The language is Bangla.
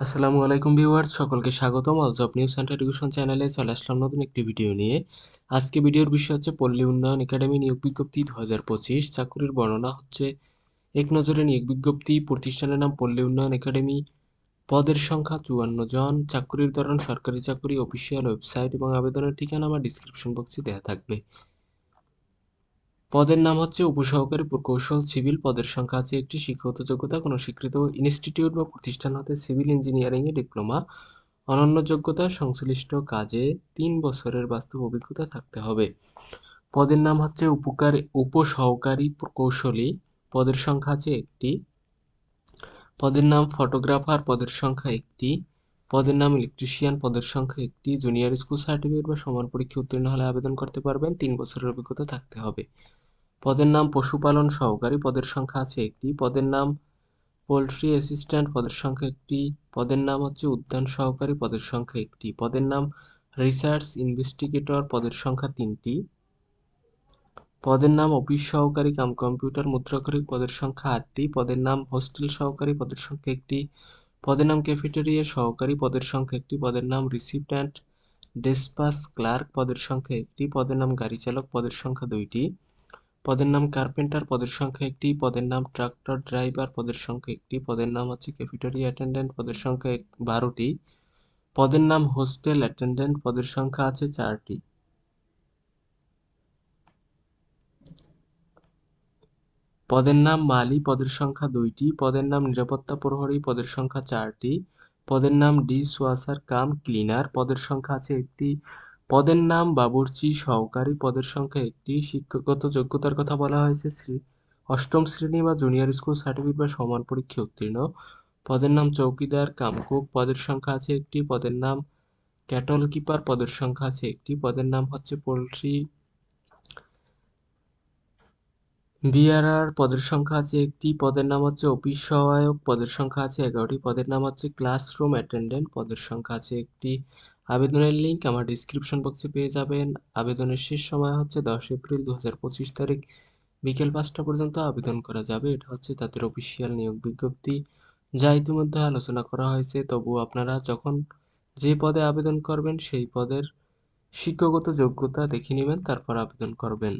আসসালামু আলাইকুম ভিউয়ার্স, সকলকে স্বাগতম। All job news centre education চ্যানেলে চলে আসলাম নতুন একটি ভিডিও নিয়ে। আজকে ভিডিওর বিষয় হচ্ছে পল্লী উন্নয়ন একাডেমি নিয়োগ বিজ্ঞপ্তি দু হাজার পঁচিশ। চাকরির বর্ণনা হচ্ছে, এক নজরে নিয়োগ বিজ্ঞপ্তি প্রতিষ্ঠানের নাম পল্লী উন্নয়ন একাডেমি। পদের সংখ্যা চুয়ান্ন জন। চাকরির ধরন সরকারি চাকরি, অফিসিয়াল ওয়েবসাইট এবং আবেদনের ঠিকানা আমার ডিসক্রিপশন বক্সে দেওয়া থাকবে। পদের নাম হচ্ছে উপসহকারী প্রকৌশল, সিভিল পদের সংখ্যা আছে একটি, শিক্ষাগত যোগ্যতা কোনো স্বীকৃত ইনস্টিটিউট বা প্রতিষ্ঠান হতে সিভিল ইঞ্জিনিয়ারিংয়ে ডিপ্লোমা। অনন্য যোগ্যতা, সংশ্লিষ্ট কাজে তিন বছরের বাস্তব অভিজ্ঞতা থাকতে হবে। পদের নাম হচ্ছে উপকারী, উপসহকারী প্রকৌশলী, পদের সংখ্যা আছে একটি। পদের নাম ফটোগ্রাফার, পদের সংখ্যা একটি। পদের নাম ইলেকট্রিশিয়ান, পদের সংখ্যা একটি। জুনিয়র স্কুল সার্টিফিকেট বা সমান পরীক্ষা উত্তীর্ণ হলে আবেদন করতে পারবেন, তিন বছরের অভিজ্ঞতা থাকতে হবে। পদের নাম পশুপালন সহকারী পদের সংখ্যা আছে একটি, পদের নাম পোলট্রি অ্যাসিস্ট্যান্ট পদের সংখ্যা একটি, পদের নাম হচ্ছে উদ্যান সহকারী পদের সংখ্যা একটি, পদের নাম রিসার্চ ইনভেস্টিগেটর পদের সংখ্যা তিনটি, পদের নাম অফিস সহকারী কাম কম্পিউটার মুদ্রাক্ষরিক পদের সংখ্যা আটটি, পদের নাম হোস্টেল সহকারী পদের সংখ্যা একটি, পদের নাম ক্যাফেটেরিয়া সহকারী পদের সংখ্যা একটি, পদের নাম রিসিপ্ট্যান্ট ডেসপাস ক্লার্ক পদের সংখ্যা একটি, পদের নাম গাড়ি চালক পদের সংখ্যা দুইটি। পদের নাম কার্পেন্টার, পদের সংখ্যা একটি, পদের নাম ট্রাক্টর ড্রাইভার, পদের সংখ্যা একটি, পদের নাম হচ্ছে ক্যাফেটেরিয়া অ্যাটেন্ডেন্ট, পদের সংখ্যা বারোটি। পদের নাম হোস্টেল অ্যাটেন্ডেন্ট, পদের সংখ্যা আছে চারটি। পদের নাম মালি, পদের সংখ্যা দুইটি। পদের নাম নিরাপত্তা প্রহরী, পদের সংখ্যা চারটি। পদের নাম ডিশ ওয়াশার কাম ক্লিনার, পদের সংখ্যা আছে একটি। পদের নাম বাবুর্চি সহকারী। পদের সংখ্যা একটি। শিক্ষাগত যোগ্যতার কথা বলা হয়েছে শ্রী অষ্টম শ্রেণি বা জুনিয়র স্কুল সার্টিফিকেট বা সমান পরীক্ষা উত্তীর্ণ। পদের নাম চৌকিদার কামকুক। পদের সংখ্যা আছে একটি। পদের নাম ক্যাটল কিপার। পদের সংখ্যা আছে একটি। পদের নাম হচ্ছে পোলট্রি বিআরআর পদের সংখ্যা আছে একটি। পদের নাম হচ্ছে অফিস সহায়ক। পদের সংখ্যা আছে এগারোটি। পদের নাম হচ্ছে ক্লাসরুম অ্যাটেন্ডেন্ট। পদের সংখ্যা আছে একটি। আবেদনের লিঙ্ক আমার ডিসক্রিপশন বক্সে পেয়ে যাবেন। আবেদনের শেষ সময় হচ্ছে দশ এপ্রিল দু হাজার পঁচিশ তারিখ, বিকেল পাঁচটা পর্যন্ত আবেদন করা যাবে। এটা হচ্ছে তাদের অফিসিয়াল নিয়োগ বিজ্ঞপ্তি। যা ইতিমধ্যে আলোচনা করা হয়েছে। তবু আপনারা যখন যে পদে আবেদন করবেন, সেই পদের শিক্ষাগত যোগ্যতা দেখে নেবেন, তারপর আবেদন করবেন।